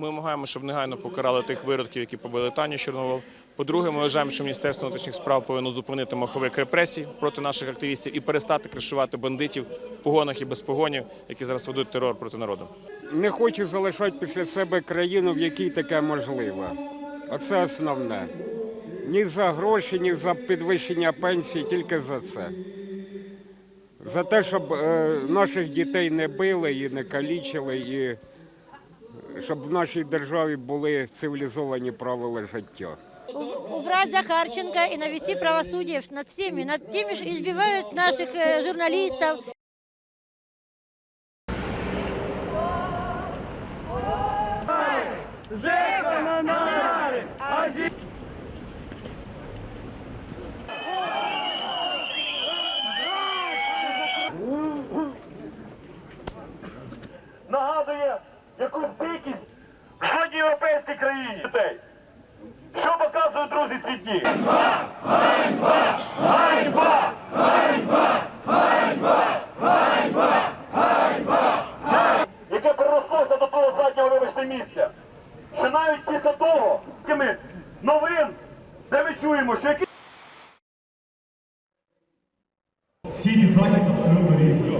Ми вимагаємо, щоб негайно покарали тих виродків, які побили Таню Чорновол. По-друге, ми вважаємо, що Міністерство внутрішніх справ повинно зупинити маховик репресій проти наших активістів і перестати кришувати бандитів в погонах і без погонів, які зараз ведуть терор проти народу. Не хочу залишати після себе країну, в якій таке можливо. Оце основне. Ні за гроші, ні за підвищення пенсії, тільки за це. За те, щоб е, наших дітей не били і не калічили, і щоб в нашій державі були цивілізовані правила життя. У- убрать Захарченко и навести правосудие над всеми, над теми, что избивают наших э, журналистов. нагадує якусь дикість в жодній європейській країні дітей. Що показують друзі ці дні? Ганьба! Ганьба! Ганьба! Ганьба! Ганьба! Ганьба! Яке перерослося до того заднього вибачте місця. Що навіть після того, такими новин, де ми чуємо, що які Схід і захід абсолютно різні.